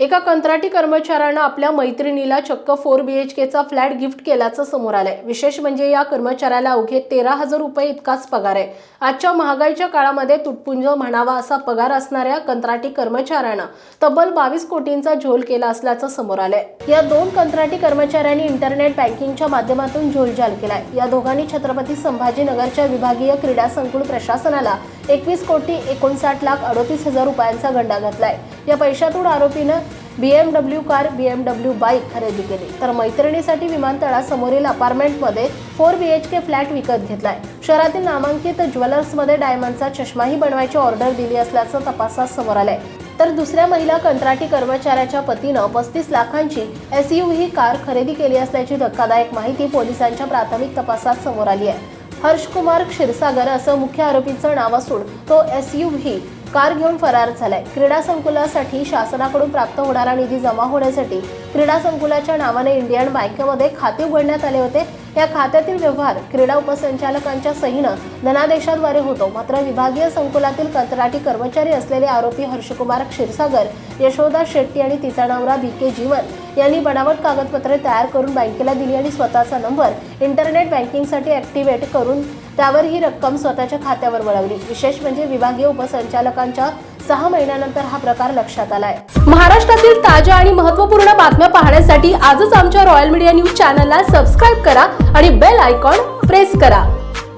एका कंत्राटी कर्मचाऱ्यानं आपल्या मैत्रिणीला चक्क फोर बी एच केचा फ्लॅट गिफ्ट केल्याचं समोर आलंय. विशेष म्हणजे या कर्मचाऱ्याला अवघे तेरा हजार रुपये इतकाच पगार आहे. आजच्या महागाईच्या काळामध्ये तुटपुंज म्हणावा असा पगार असणाऱ्या कंत्राटी कर्मचाऱ्यानं तब्बल बावीस कोटींचा झोल केला असल्याचं समोर आलंय. या दोन कंत्राटी कर्मचाऱ्यांनी इंटरनेट बँकिंगच्या माध्यमातून झोलझाल केलाय. या दोघांनी छत्रपती संभाजीनगरच्या विभागीय क्रीडा संकुल प्रशासनाला एकवीस कोटी एकोणसाठ लाख अडोतीस हजार रुपयांचा गंडा घातलाय. या पैशातून आरोपीनं B M W car B M W bike खरेदी केली. तर मैत्रिणीसाठी विमानतळासमोरील अपार्टमेंटमध्ये four B H K flat विकत घेतलाय. शहरातील नामांकित ज्वेलर्समध्ये डायमंडचा चष्माही बनवायची ऑर्डर दिली असल्याचं तपासात समोर आलंय. तर दुसऱ्या महिला कंत्राटी कर्मचाऱ्याच्या पतीनं पस्तीस लाखांची एस यू ही कार खरेदी केली असल्याची धक्कादायक माहिती पोलिसांच्या प्राथमिक तपासात समोर आली आहे हर्षकुमार क्षीरसागर असं मुख्य आरोपीचं नाव असून तो एस यू ही कार घेऊन फरार झालाय. क्रीडा संकुलासाठी शासनाकडून प्राप्त होणारा निधी जमा होण्यासाठी क्रीडा संकुलाच्या नावाने इंडियन बँकेमध्ये खाते उघडण्यात आले होते. या खात्यातील व्यवहार क्रीडा उपसंचालकांच्या सहीनं धनादेशाद्वारे होतो. मात्र विभागीय संकुलातील कंत्राटी कर्मचारी असलेले आरोपी हर्षकुमार क्षीरसागर यशोदा शेट्टी आणि तिचा नवरा बी के जीवन यांनी बनावट कागदपत्रे तयार करून बँकेला दिली आणि स्वतःचा नंबर इंटरनेट बँकिंगसाठी ऍक्टिव्हेट करून त्यावर ही रक्कम स्वतःच्या खात्यावर वळवली. विशेष म्हणजे विभागीय उपसंचालकांच्या सहा महिन्यानंतर हा प्रकार लक्षात आलाय. महाराष्ट्रातील ताज्या आणि महत्त्वपूर्ण बातम्या पाहण्यासाठी आजच आमच्या रॉयल मीडिया न्यूज चॅनलला सबस्क्राईब करा आणि बेल आयकॉन प्रेस करा.